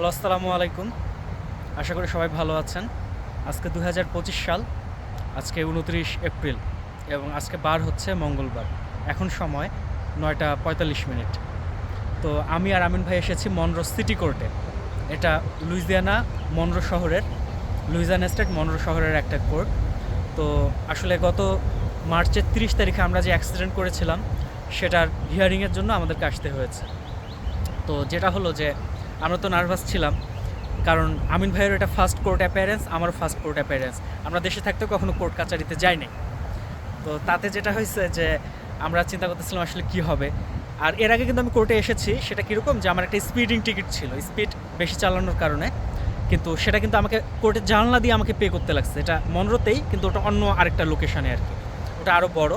Hello, আসসালামু আলাইকুম। আশা করি সবাই ভালো আছেন। আজকে দু হাজার পঁচিশ সাল, আজকে উনত্রিশ এপ্রিল এবং আজকে বার হচ্ছে মঙ্গলবার। এখন সময় নয়টা পঁয়তাল্লিশ মিনিট। তো আমি আর আমিন ভাই এসেছি মনরো সিটি কোর্টে। এটা লুইজিয়ানা মনরো শহরের, লুইজিয়ানা স্টেট মনরো শহরের একটা কোর্ট। তো আসলে গত মার্চের তিরিশ তারিখে আমরা যে অ্যাক্সিডেন্ট করেছিলাম, সেটার হিয়ারিংয়ের জন্য আমাদেরকে আসতে হয়েছে। তো যেটা হলো যে আমরা তো নার্ভাস ছিলাম। কারণ আমিন ভাইয়ের এটা ফার্স্ট কোর্ট অ্যাপিয়ারেন্স আমার ফার্স্ট কোর্ট অ্যাপিয়ারেন্স আমরা দেশে থাকতেও কখনো কোর্ট কাচারিতে যাইনি তো তাতে যেটা হয়েছে যে আমরা চিন্তা করতেছিলাম আসলে কি হবে। আর এর আগে কিন্তু আমি কোর্টে এসেছি, সেটা কীরকম যে আমার একটা স্পিডিং টিকিট ছিল। স্পিড বেশি চালানোর কারণে। কিন্তু সেটা কিন্তু আমাকে কোর্টের জানলা দিয়ে আমাকে পে করতে লাগছে। এটা মনরতেই, কিন্তু ওটা অন্য আরেকটা লোকেশানে আর কি। ওটা আরও বড়।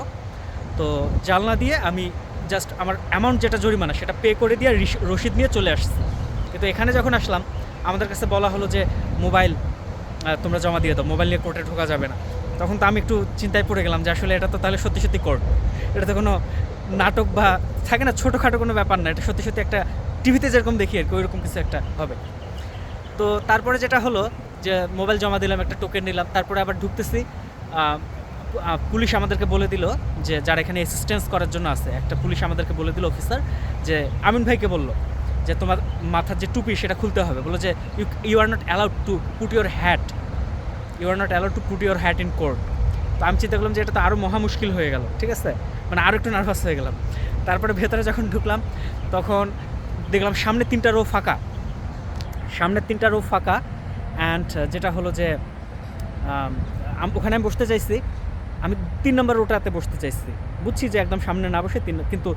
তো জানলা দিয়ে আমি জাস্ট আমার অ্যামাউন্ট যেটা জরিমানা, সেটা পে করে দিয়ে রসিদ নিয়ে চলে আসছি। কিন্তু এখানে যখন আসলাম, আমাদের কাছে বলা হলো যে, মোবাইল তোমরা জমা দিয়ে দাও, মোবাইল নিয়ে কোর্টে ঢোকা যাবে না। তখন তো আমি একটু চিন্তায় পড়ে গেলাম যে, আসলে এটা তো তাহলে সত্যি সত্যি কোর্ট এটা তো কোনো নাটক বা থাকে না, ছোটোখাটো কোনো ব্যাপার না। এটা সত্যি সত্যি একটা টিভিতে যেরকম দেখি আর কি, ওইরকম কিছু একটা হবে। তো তারপরে যেটা হলো যে, মোবাইল জমা দিলাম, একটা টোকেন নিলাম, তারপরে আবার ঢুকতেছি। পুলিশ আমাদেরকে বলে দিল যে, যারা এখানে অ্যাসিস্ট্যান্স করার জন্য আছে, একটা পুলিশ আমাদেরকে বলে দিল অফিসার যে, আমিন ভাইকে বলল। যে তোমার মাথার যে টুপি সেটা খুলতে হবে। বলল যে you you are not allowed to put your hat you are not allowed to put your hat in court তো আমি চিন্তা করলাম যে এটা তো আরও মহা মুশকিল হয়ে গেল, ঠিক আছে? মানে আরও একটু নার্ভাস হয়ে গেলাম। তারপরে ভেতরে যখন ঢুকলাম, তখন দেখলাম সামনে তিনটা রো ফাঁকা। সামনের তিনটা রো ফাঁকা অ্যান্ড যেটা হলো যে ওখানে আমি বসতে চাইছি আমি তিন নম্বর রোটাতে বসতে চাইছি। বুঝছি যে একদম সামনে না বসে তিন, কিন্তু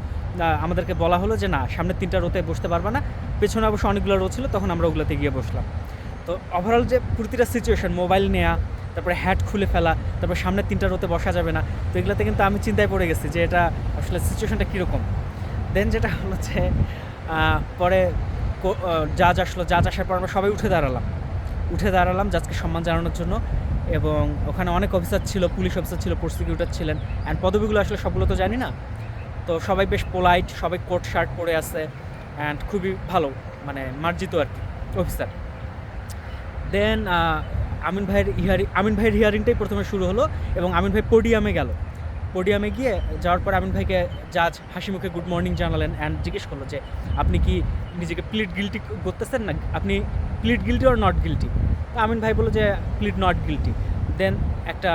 আমাদেরকে বলা হলো যে না সামনের তিনটা রোতে বসতে পারবা না। পেছনে অবশ্য অনেকগুলো রো ছিল, তখন আমরা ওগুলোতে গিয়ে বসলাম। তো ওভারঅল যে প্রতিটা সিচুয়েশন মোবাইল নেওয়া তারপরে হ্যাট খুলে ফেলা, তারপর সামনে তিনটা রোতে বসা যাবে না, তো এগুলোতে কিন্তু আমি চিন্তায় পড়ে গেছি যে এটা আসলে সিচুয়েশনটা কীরকম। দেন যেটা হলো যে পরে জাজ আসলো। জাজ আসার পর আমরা সবাই উঠে দাঁড়ালাম। উঠে দাঁড়ালাম জাজকে সম্মান জানানোর জন্য। এবং ওখানে অনেক অফিসার ছিল পুলিশ অফিসার ছিল প্রসিকিউটর ছিলেন অ্যান্ড পদবিগুলো আসলে সবগুলো তো জানি না। তো সবাই বেশ পোলাইট সবাই কোট শার্ট পরে আছে অ্যান্ড খুবই ভালো মানে মার্জিত আর কি অফিসার দেন আমিন ভাইয়ের হিয়ারিং আমিন ভাইয়ের হিয়ারিংটাই প্রথমে শুরু হলো এবং আমিন ভাই পোডিয়ামে গেল। পোডিয়ামে গিয়ে যাওয়ার পর আমিন ভাইকে জাজ হাসি মুখে গুড মর্নিং জানালেন অ্যান্ড জিজ্ঞেস করল যে, আপনি কি নিজেকে প্লিট গিলটি করতেছেন না? আপনি plead guilty or not guilty Amin ভাই বলল যে প্লিড নট গিলটি দেন একটা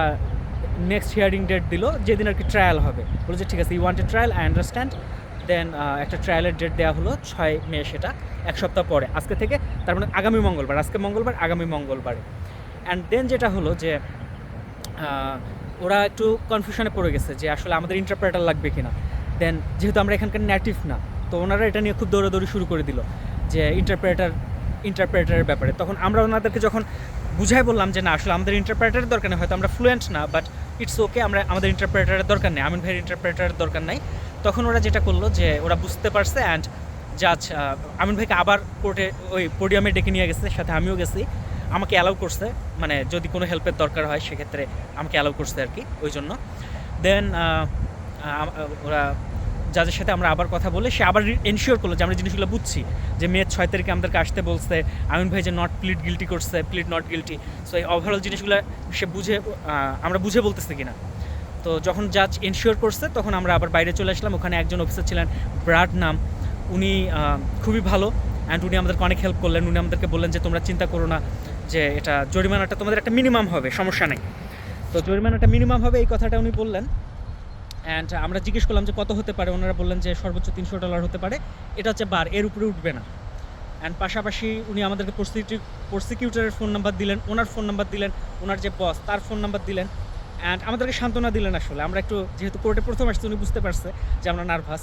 নেক্সট হিয়ারিং ডেট দিল, যেদিন আর কি ট্রায়াল হবে। বলল যে, ঠিক আছে you want a trial I understand then একটা ট্রায়ালের ডেট দেওয়া হলো, ছয় মে সেটা, এক সপ্তাহ পরে। আজকে থেকে, তার মানে আগামী মঙ্গলবার, আজকে মঙ্গলবার, আগামী মঙ্গলবারে। অ্যান্ড দেন যেটা হলো যে ওরা একটু কনফিউশনে পড়ে গেছে যে, আসলে আমাদের ইন্টারপ্রেটার লাগবে কিনা। দেন যেহেতু আমরা এখানকার নেটিভ না, তো ওনারা এটা নিয়ে খুব দৌড়াদৌড়ি শুরু করে দিল, যে ইন্টারপ্রেটার ইন্টারপ্রেটারের ব্যাপারে। তখন আমরা ওনাদেরকে যখন বুঝাই বললাম যে না, আসলে আমাদের ইন্টারপ্রেটারের দরকার নেই, হয়তো আমরা ফ্লুয়েন্ট না বাট ইটস ওকে আমরা, আমাদের ইন্টারপ্রেটারের দরকার নেই, আমিন ভাইয়ের ইন্টারপ্রেটারের দরকার নাই। তখন ওরা যেটা করল যে, ওরা বুঝতে পারছে অ্যান্ড জাজ আমিন ভাইকে আবার কোর্টে ওই পোডিয়ামে ডেকে নিয়ে গেছে, সাথে আমিও গেছি। আমাকে অ্যালাউ করছে মানে যদি কোনো হেল্পের দরকার হয়, সেক্ষেত্রে আমাকে অ্যালাউ করছে আর কি ওই জন্য। দেন ওরা যাদের সাথে আমরা আবার কথা বলে সে আবার এনশিওর করল যে আমরা জিনিসগুলো বুঝছি যে মে ছয় তারিখে আমাদেরকে আসতে বলছে, আমিন ভাই যে নট প্লিট গিলটি করছে প্লিট নট গিলটি সো এই ওভারঅল জিনিসগুলো সে বুঝে আমরা বুঝে বলতেছি কিনা। তো যখন জাজ এনশিওর করছে, তখন আমরা আবার বাইরে চলে আসলাম। ওখানে একজন অফিসার ছিলেন ব্রাড নাম। উনি খুবই ভালো অ্যান্ড উনি আমাদেরকে অনেক হেল্প করলেন। উনি আমাদেরকে বললেন যে, তোমরা চিন্তা করো না যে এটা জরিমানাটা তোমাদের একটা মিনিমাম হবে, সমস্যা নেই। তো জরিমানাটা মিনিমাম হবে, এই কথাটা উনি বললেন। অ্যান্ড আমরা জিজ্ঞেস করলাম যে কত হতে পারে? ওনারা বললেন যে সর্বোচ্চ তিনশো ডলার হতে পারে। এটা হচ্ছে বার, এর উপরে উঠবে না। অ্যান্ড পাশাপাশি উনি আমাদেরকে প্রসিকিউটরের ফোন নাম্বার দিলেন, ওনার ফোন নাম্বার দিলেন, ওনার যে বস তার ফোন নাম্বার দিলেন। অ্যান্ড আমাদেরকে সান্ত্বনা দিলেন আসলে। আমরা একটু, যেহেতু কোর্টে প্রথম আসছি, উনি বুঝতে পারছে যে আমরা নার্ভাস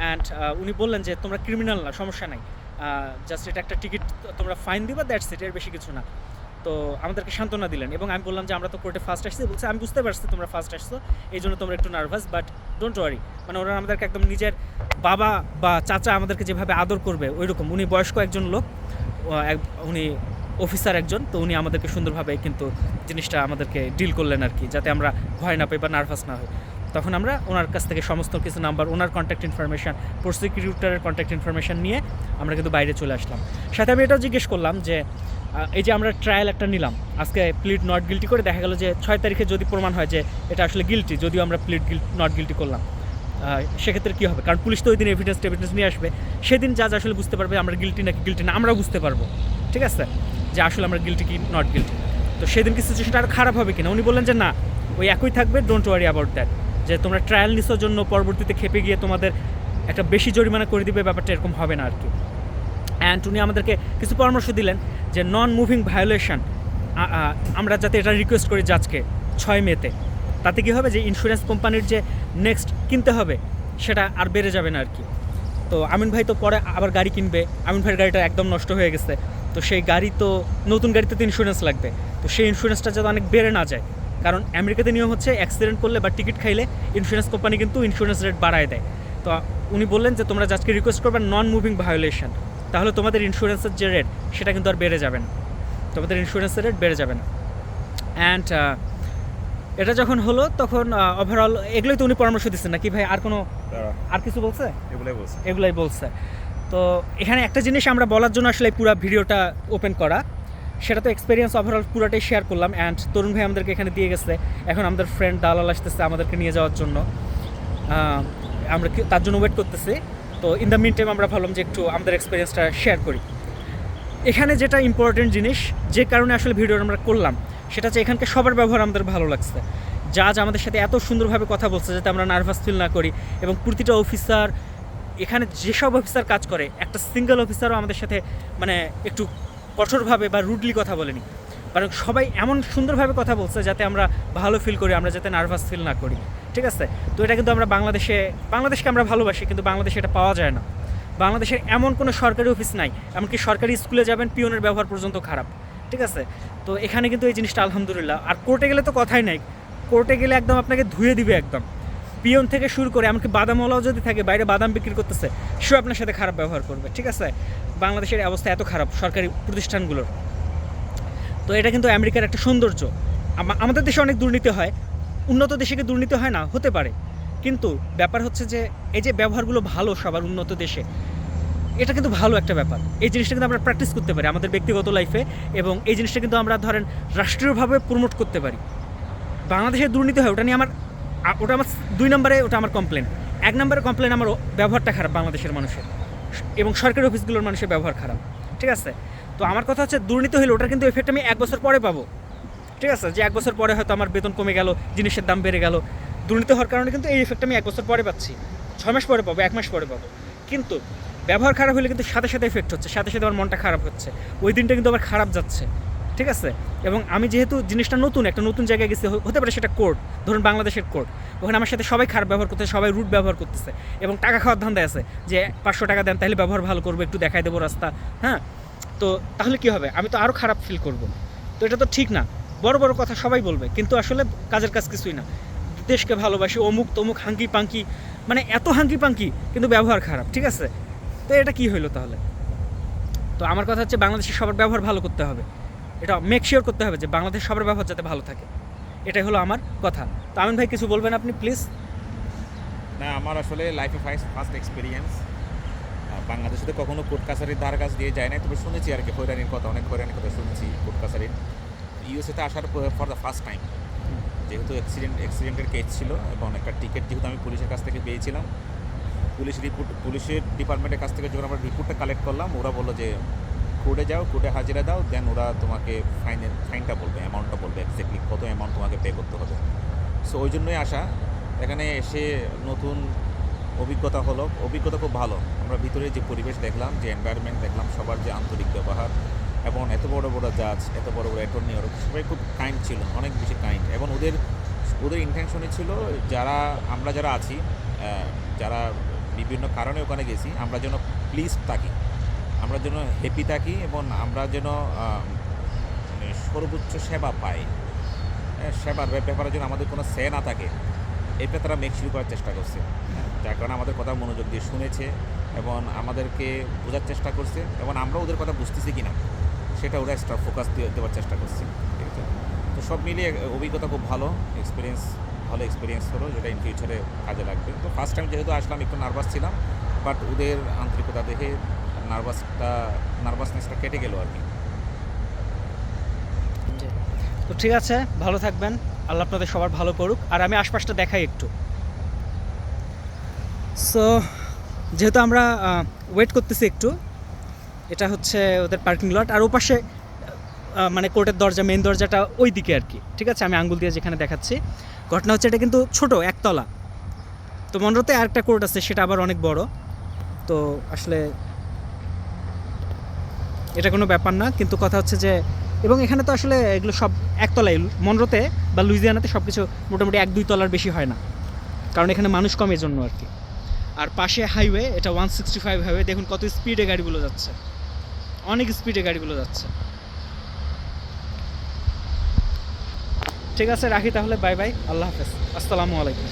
অ্যান্ড উনি বললেন যে, তোমরা ক্রিমিনাল না, সমস্যা নাই। জাস্ট এটা একটা টিকিট তোমরা ফাইন দিবা দ্যাটস ইট এর বেশি কিছু না। তো আমাদেরকে সান্ত্বনা দিলেন এবং আমি বললাম যে আমরা তো কোর্টে ফার্স্ট আসছি। বলছে, আমি বুঝতে পারছি তোমরা ফার্স্ট আসছো, এই জন্য তোমরা একটু নার্ভাস বাট ডোন্ট ওয়ারি মানে ওরা আমাদেরকে একদম নিজের বাবা বা চাচা আমাদেরকে যেভাবে আদর করবে ওই রকম উনি বয়স্ক একজন লোক উনি অফিসার একজন, তো উনি আমাদেরকে সুন্দরভাবে কিন্তু জিনিসটা আমাদেরকে ডিল করলেন আর কি, যাতে আমরা ভয় না পাই বা নার্ভাস না হই। তখন আমরা ওনার কাছ থেকে সমস্ত কিছু নাম্বার ওনার কন্ট্যাক্ট ইনফরমেশান প্রসিকিউটরের কন্ট্যাক্ট ইনফরমেশান নিয়ে আমরা কিন্তু বাইরে চলে আসলাম। সাথে আমি এটাও জিজ্ঞেস করলাম যে এই যে আমরা ট্রায়াল একটা নিলাম, আজকে প্লিট নট গিলটি করে দেখা গেল যে ছয় তারিখে যদি প্রমাণ হয় যে এটা আসলে গিলটি যদিও আমরা প্লিট গিল নট গিলটি করলাম। সেক্ষেত্রে কী হবে? কারণ পুলিশ তো ওই দিন এভিডেন্স টেভিডেন্স নিয়ে আসবে। সেদিন যা আসলে বুঝতে পারবে আমরা গিলটি নাকি গিলটি না, আমরাও বুঝতে পারব। ঠিক আছে? যে আসলে আমরা গিলটি কি নট গিলটি তো সেদিন কি সিচুয়েশনটা আরও খারাপ হবে কিনা? উনি বললেন যে না, ওই একই থাকবে ডোন্ট ওয়ারি অ্যাবাউট দ্যাট যে তোমরা ট্রায়াল নিসোর জন্য পরবর্তীতে খেপে গিয়ে তোমাদের একটা বেশি জরিমানা করে দিবে, ব্যাপারটা এরকম হবে না আর কি। অ্যান্ড উনি আমাদেরকে কিছু পরামর্শ দিলেন যে নন মুভিং ভায়োলেশন আমরা যাতে এটা রিকোয়েস্ট করি জাজকে ছয় মেতে, তাতে কী হবে যে ইন্স্যুরেন্স কোম্পানির যে নেক্সট কিনতে হবে, সেটা আর বেড়ে যাবে না আর কি তো আমিন ভাই তো পরে আবার গাড়ি কিনবে, আমিন ভাইয়ের গাড়িটা একদম নষ্ট হয়ে গেছে, তো সেই গাড়ি তো, নতুন গাড়িতে তো ইন্স্যুরেন্স লাগবে, তো সেই ইন্স্যুরেন্সটা যাতে অনেক বেড়ে না যায়, কারণ আমেরিকাতে নিয়ম হচ্ছে অ্যাক্সিডেন্ট করলে বা টিকিট খাইলে ইন্স্যুরেন্স কোম্পানি কিন্তু ইন্স্যুরেন্স রেট বাড়ায় দেয়। তো উনি বললেন যে তোমরা জাজকে রিকোয়েস্ট করবে নন মুভিং ভায়োলেশন তাহলে তোমাদের ইন্স্যুরেন্সের যে রেট সেটা কিন্তু আর বেড়ে যাবে না। তোমাদের ইন্স্যুরেন্সের রেট বেড়ে যাবে না। অ্যান্ড এটা যখন হলো তখন ওভারঅল এগুলোই তো উনি পরামর্শ দিচ্ছেন নাকি ভাই? আর কোনো আর কিছু বলছে? এগুলোই বলছি। এগুলাই বলছে। তো এখানে একটা জিনিস আমরা বলার জন্য আসলে পুরো ভিডিওটা ওপেন করা। সেটা তো এক্সপিরিয়েন্স ওভারঅল পুরোটাই শেয়ার করলাম। অ্যান্ড তরুণ ভাই আমাদেরকে এখানে দিয়ে গেছে। এখন আমাদের ফ্রেন্ড দালাল আসতেছে আমাদেরকে নিয়ে যাওয়ার জন্য। আমরা তার জন্য ওয়েট করতেছি। তো ইন দ্য মিন টাইম আমরা ভাবলাম যে একটু আমাদের এক্সপিরিয়েন্সটা শেয়ার করি। এখানে যেটা ইম্পর্টেন্ট জিনিস, যে কারণে আসলে ভিডিও আমরা করলাম, সেটা হচ্ছে এখানকার সবার ব্যবহার আমাদের ভালো লাগছে। জাজ আমাদের সাথে এত সুন্দরভাবে কথা বলছে যাতে আমরা নার্ভাস ফিল না করি এবং প্রতিটা অফিসার এখানে যেসব অফিসার কাজ করে, একটা সিঙ্গেল অফিসারও আমাদের সাথে মানে একটু কঠোরভাবে বা রুডলি কথা বলেনি। কারণ সবাই এমন সুন্দরভাবে কথা বলছে যাতে আমরা ভালো ফিল করি, আমরা যাতে নার্ভাস ফিল না করি। ঠিক আছে? তো এটা কিন্তু আমরা বাংলাদেশে, বাংলাদেশকে আমরা ভালোবাসি, কিন্তু বাংলাদেশে এটা পাওয়া যায় না। বাংলাদেশের এমন কোনো সরকারি অফিস নাই, এমনকি সরকারি স্কুলে যাবেন, পিয়নের ব্যবহার পর্যন্ত খারাপ। ঠিক আছে? তো এখানে কিন্তু এই জিনিসটা আলহামদুলিল্লাহ। আর কোর্টে গেলে তো কথাই নাই। কোর্টে গেলে একদম আপনাকে ধুয়ে দিবে একদম। পিয়ন থেকে শুরু করে, এমনকি বাদামওয়ালাও যদি থাকে, বাইরে বাদাম বিক্রি করতেছে, সেও আপনার সাথে খারাপ ব্যবহার করবে। ঠিক আছে? বাংলাদেশের অবস্থা এত খারাপ সরকারি প্রতিষ্ঠানগুলোর। তো এটা কিন্তু আমেরিকার একটা সৌন্দর্য। আমাদের দেশে অনেক দুর্নীতি হয়, উন্নত দেশে কি দুর্নীতি হয় না? হতে পারে। কিন্তু ব্যাপার হচ্ছে যে, এই যে ব্যবহারগুলো ভালো সবার উন্নত দেশে, এটা কিন্তু ভালো একটা ব্যাপার। এই জিনিসটা কিন্তু আমরা প্র্যাকটিস করতে পারি আমাদের ব্যক্তিগত লাইফে এবং এই জিনিসটা কিন্তু আমরা ধরেন রাষ্ট্রীয়ভাবে প্রমোট করতে পারি। বাংলাদেশে দুর্নীতি হয়, ওটা নিয়ে আমার ওটা আমার দুই নম্বরে ওটা আমার কমপ্লেন এক নম্বরে কমপ্লেন আমার ব্যবহারটা খারাপ বাংলাদেশের মানুষের। এবং সরকারি অফিসগুলোর মানুষের ব্যবহার খারাপ। ঠিক আছে? তো আমার কথা হচ্ছে দুর্নীতি হলে ওটার কিন্তু এফেক্ট আমি এক বছর পরে পাবো। ঠিক আছে? যে এক বছর পরে হয়তো আমার বেতন কমে গেল, জিনিসের দাম বেড়ে গেল। দুর্নীতি হওয়ার কারণে কিন্তু এই এফেক্ট আমি এক বছর পরে পাচ্ছি। ছয় মাস পরে পাবো, এক মাস পরে পাবো। কিন্তু ব্যবহার খারাপ হলে কিন্তু সাথে সাথে এফেক্ট হচ্ছে, সাথে সাথে আমার মনটা খারাপ হচ্ছে। ওই দিনটা কিন্তু আবার খারাপ যাচ্ছে। ঠিক আছে? এবং আমি যেহেতু জিনিসটা নতুন, একটা নতুন জায়গায় গেছি হতে পারে সেটা কোর্ট ধরুন বাংলাদেশের কোর্ট ওখানে আমার সাথে সবাই খারাপ ব্যবহার করতেছে, সবাই রুট ব্যবহার করতেছে। এবং টাকা খাওয়ার ধান্দায় আছে যে, পাঁচশো টাকা দেন, তাহলে ব্যবহার ভালো করব, একটু দেখাই দেবো রাস্তা। হ্যাঁ? তো তাহলে কি হবে? আমি তো আরও খারাপ ফিল করব। তো এটা তো ঠিক না। বড় বড় কথা সবাই বলবে, কিন্তু আসলে কাজের কাজ কিছুই না। দেশকে ভালোবাসি, অমুক তমুক হাঙ্কি পাঙ্কি মানে এত হাঙ্কি পাঙ্কি কিন্তু ব্যবহার খারাপ, ঠিক আছে? তো এটা কি হইল তাহলে? তো আমার কথা হচ্ছে বাংলাদেশের সবার ব্যবহার ভালো করতে হবে। এটা মেক শিওর করতে হবে যে বাংলাদেশ সবার ব্যবহার যাতে ভালো থাকে। এটাই হলো আমার কথা। তো আমিন ভাই, কিছু বলবেন আপনি প্লিজ না, আমার আসলে লাইফে ফার্স্ট ফার্স্ট এক্সপিরিয়েন্স বাংলাদেশে তো কখনো কোর্ট কাছারির ধার কাছ দিয়ে যায় না তবে শুনেছি আর কি, হয়রানির কথা, অনেক হয়রানির কথা শুনেছি কোর্ট কাছারির। ইউএসএতে আসার ফর দ্য ফার্স্ট টাইম যেহেতু অ্যাক্সিডেন্ট অ্যাক্সিডেন্টের কেস ছিল এবং একটা টিকিট যেহেতু আমি পুলিশের কাছ থেকে পেয়েছিলাম, পুলিশ রিপোর্ট পুলিশের ডিপার্টমেন্টের কাছ থেকে যখন আমরা রিপোর্টটা কালেক্ট করলাম, ওরা বলল যে, কোর্টে যাও, কোর্টে হাজিরা দাও দেন ওরা তোমাকে ফাইনের ফাইনটা বলবে অ্যামাউন্টটা বলবে এক্স্যাক্টলি কত অ্যামাউন্ট তোমাকে পে করতে হবে। সো ওই জন্যই আসা। এখানে এসে নতুন অভিজ্ঞতা হলো অভিজ্ঞতা খুব ভালো। আমরা ভিতরে যে পরিবেশ দেখলাম যে এনভায়রনমেন্ট দেখলাম সবার যে আন্তরিক ব্যবহার এবং এত বড় বড় জাজ এত বড় বড় অ্যাটর্নি ওরা সবাই খুব কাইন্ড ছিল অনেক বেশি কাইন্ড এবং ওদের ওদের ইন্টেনশনই ছিল যারা আমরা যারা আছি যারা বিভিন্ন কারণে ওখানে গেছি আমরা যেন প্লিজ থাকি। আমরা যেন হ্যাপি থাকি এবং আমরা যেন মানে সর্বোচ্চ সেবা পাই। হ্যাঁ, সেবার ব্যাপারে যেন আমাদের কোনো সে না থাকে। এটা তারা মেক শিওর করার চেষ্টা করছে। যার কারণে আমাদের কথা মনোযোগ দিয়ে শুনেছে এবং আমাদেরকে বোঝার চেষ্টা করছে এবং আমরা ওদের কথা বুঝতেছি কি না সেটা ওরা এক্সট্রা ফোকাস দিয়ে দেওয়ার চেষ্টা করছে। ঠিক আছে? তো সব মিলিয়ে অভিজ্ঞতা খুব ভালো এক্সপিরিয়েন্স ভালো এক্সপিরিয়েন্স হলো, যেটা ইন ফিউচারে কাজে লাগবে। তো ফার্স্ট টাইম যেহেতু আসলাম, একটু নার্ভাস ছিলাম বাট ওদের আন্তরিকতা দেখে নার্ভাসটা নার্ভাসনেসটা কেটে গেল আর কি। তো ঠিক আছে, ভালো থাকবেন। আল্লাহ আপনাদের সবার ভালো করুক। আর আমি আশপাশটা দেখাই একটু। সো যেহেতু আমরা ওয়েট করতেছি একটু, এটা হচ্ছে ওদের পার্কিং লট আর ওপাশে মানে কোর্টের দরজা মেন দরজাটা ওই দিকে আর কি। ঠিক আছে? আমি আঙ্গুল দিয়ে যেখানে দেখাচ্ছি। ঘটনা হচ্ছে এটা কিন্তু ছোট, একতলা। তো মনরতে আরেকটা কোর্ট আছে, সেটা আবার অনেক বড়। তো আসলে এটা কোনো ব্যাপার না। কিন্তু কথা হচ্ছে যে এবং এখানে তো আসলে এগুলো সব একতলায়, মনরতে বা লুইজিয়ানাতে সব কিছু মোটামুটি এক দুই তলার বেশি হয় না। কারণ এখানে মানুষ কম জন্য আর কি। আর পাশে হাইওয়ে, এটা ওয়ান সিক্সটি ফাইভ হাইওয়ে, দেখুন কত স্পিডে গাড়িগুলো যাচ্ছে। অনেক স্পিডে গাড়িগুলো যাচ্ছে। ঠিক আছে, রাখি তাহলে, বাই বাই, আল্লাহ হাফেজ। আসসালামু আলাইকুম।